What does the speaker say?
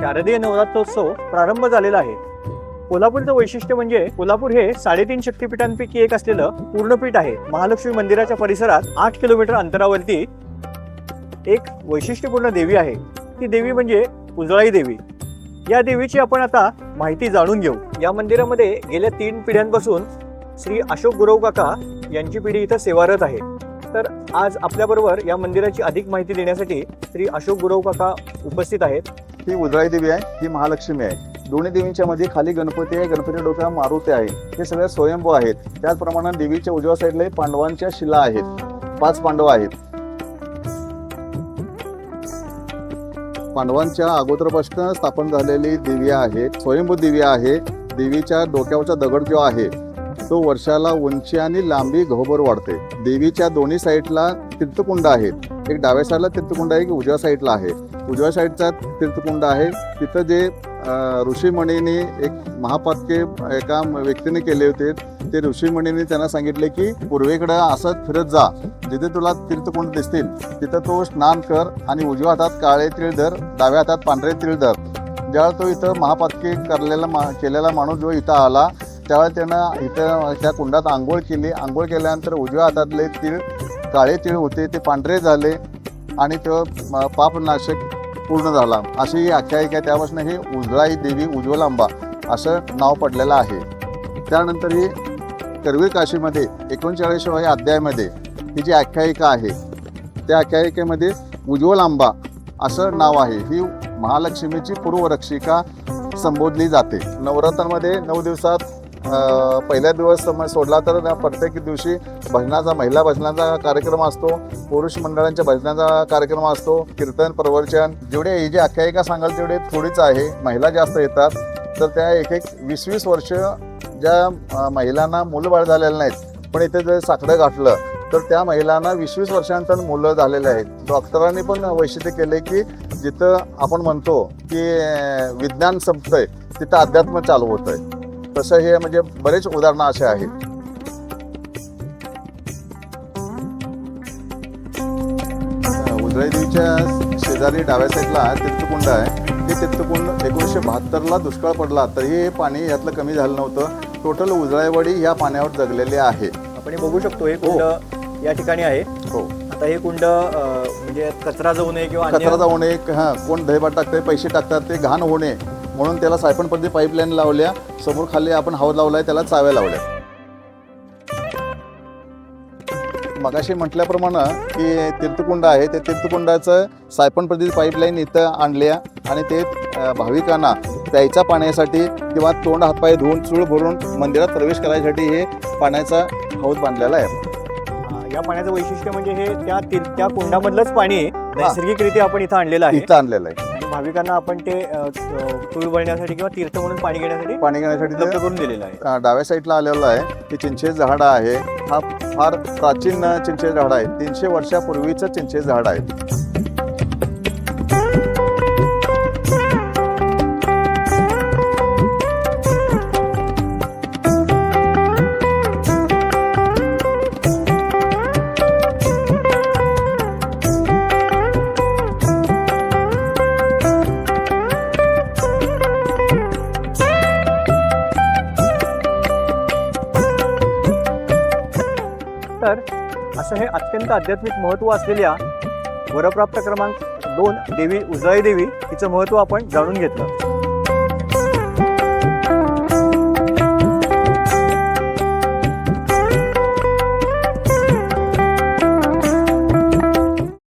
शारदीय नवरात्रोत्सव प्रारंभ झालेला आहे. कोल्हापूरचं वैशिष्ट्य म्हणजे कोल्हापूर हे साडेतीन शक्तिपीठांपैकी एक असलेलं पूर्णपीठ आहे. महालक्ष्मी मंदिराच्या परिसरात आठ किलोमीटर अंतरावरती एक वैशिष्ट्यपूर्ण देवी आहे. ती देवी म्हणजे उजळाई देवी. या देवीची आपण आता माहिती जाणून घेऊ. या मंदिरामध्ये गेल्या तीन पिढ्यांपासून श्री अशोक गुरव काका यांची पिढी इथं सेवारत आहे. तर आज आपल्याबरोबर या मंदिराची अधिक माहिती देण्यासाठी श्री अशोक गुरव काका उपस्थित आहेत. ही उजळाई देवी आहे ही महालक्ष्मी आहे. दोन्ही देवींच्या मध्ये खाली गणपती आहे गणपती डोक्याला मारुती आहे. हे सगळे स्वयंभू आहेत. त्याचप्रमाणे देवीच्या उजव्या साईडला पांडवांच्या शिला आहेत. पाच पांडव आहेत. पांडवांच्या अगोदरपासून स्थापन झालेली देवी आहे स्वयंभू देवी आहे. देवीच्या डोक्यावरचा दगड जो आहे तो वर्षाला उंची आणि लांबी घोबर वाढते. देवीच्या दोन्ही साईडला तीर्थकुंड आहेत. एक डाव्या साईडला तीर्थकुंड आहे की उजव्या साईडला आहे. उजव्या साईडचा तीर्थकुंड आहे. तिथं जे ऋषीमणीने एक महापातके एका व्यक्तीने केले होते. ते ऋषीमणीने त्यांना सांगितले की पूर्वेकडे असं फिरत जा. जिथे तुला तीर्थकुंड दिसतील तिथं तो स्नान कर आणि उजव्या हातात काळे तीळ धर डाव्या हातात पांढरे तिळ धर ज्यावेळेला तो इथं महापातके करलेला मा केलेला माणूस जो इथं आला त्यावेळेला त्यानं इथं त्या कुंडात आंघोळ केली. आंघोळ केल्यानंतर उजव्या हातातले तीळ काळे तीळ होते ते पांढरे झाले आणि तो पापनाशक पूर्ण झाला. अशी ही आख्यायिका त्यापासून हे उजळाई देवी उज्ज्वलांबा असं नाव पडलेलं आहे. त्यानंतर ही करवीर काशीमध्ये एकोणचाळीसव्या अध्यायामध्ये ही जी आख्यायिका आहे त्या आख्यायिकेमध्ये उज्ज्वलांबा असं नाव आहे. ही महालक्ष्मीची पूर्वरक्षिका संबोधली जाते. नवरात्रांमध्ये नऊ दिवसात पहिल्या दिवस समज सोडला तर प्रत्येक दिवशी भजनाचा महिला भजनाचा कार्यक्रम असतो पुरुष मंडळांच्या भजनाचा कार्यक्रम असतो कीर्तन प्रवचन जेवढे हे जे आख्यायिका सांगाल तेवढे थोडीच आहे महिला जास्त येतात. तर त्या एक एक वीस वीस वर्ष ज्या महिलांना मुलंबाळ झालेलं नाहीत पण इथे जर साखडं गाठलं तर त्या महिलांना वीस वीस वर्षानंतर मुलं झालेले आहेत. डॉक्टरांनी पण वैशिष्ट्य केले की जिथं आपण म्हणतो की विज्ञान संपतंय तिथं अध्यात्म चालू होतंय. तसं हे म्हणजे बरेच उदाहरणं असे आहेत. उजळाई देवीच्या शेजारी डाव्या साईडला तीर्थकुंड आहे. हे तीर्थकुंड एकोणीसशे बहात्तरला दुष्काळ पडला तरी हे पाणी यातलं कमी झालं नव्हतं. टोटल उजळाईवाडी या पाण्यावर जगलेले आहे. आपण हे बघू शकतो हे कुंड या ठिकाणी आहे. हो. आता हे कुंड म्हणजे कचरा जाऊ नये किंवा कचरा जाऊ नये हां कोण दहीभात टाकते पैसे टाकतात ते घाण नये. म्हणून त्याला सायपणपद्धती पाईपलाईन लावल्या. समोर खाली आपण हवा लावलाय त्याला चाव्या लावल्या. मगाशी म्हटल्याप्रमाणे की तीर्थकुंड आहे ते तीर्थकुंडाचं सायपण पद्धती पाईपलाईन इथं आणल्या आणि ते भाविकांना प्यायच्या पाण्यासाठी किंवा तोंड हातपाय धुवून चूळ भरून मंदिरात प्रवेश करायसाठी हे पाण्याचा हौद बांधलेला आहे. या पाण्याचं वैशिष्ट्य म्हणजे हे त्या त्या कुंडामधलंच पाणी नैसर्गिकरित्या आपण इथं आणलेलं आहे. इथं आणलेलं आहे. भाविकांना आपण ते तुळ भरण्यासाठी किंवा तीर्थ म्हणून पाणी घेण्यासाठी पाणी घेण्यासाठी उपलब्ध करून दिलेलं आहे. डाव्या साईडला आलेलं आहे. ते चिंचेचं झाड आहे. हा फार प्राचीन चिंचेचं झाड आहे. तीनशे वर्षापूर्वीचं चिंचेचं झाड आहे. तर असं हे अत्यंत आध्यात्मिक महत्त्व असलेल्या वरप्राप्त क्रमांक दोन देवी उजळी देवी हिचं महत्त्व आपण जाणून घेतलं.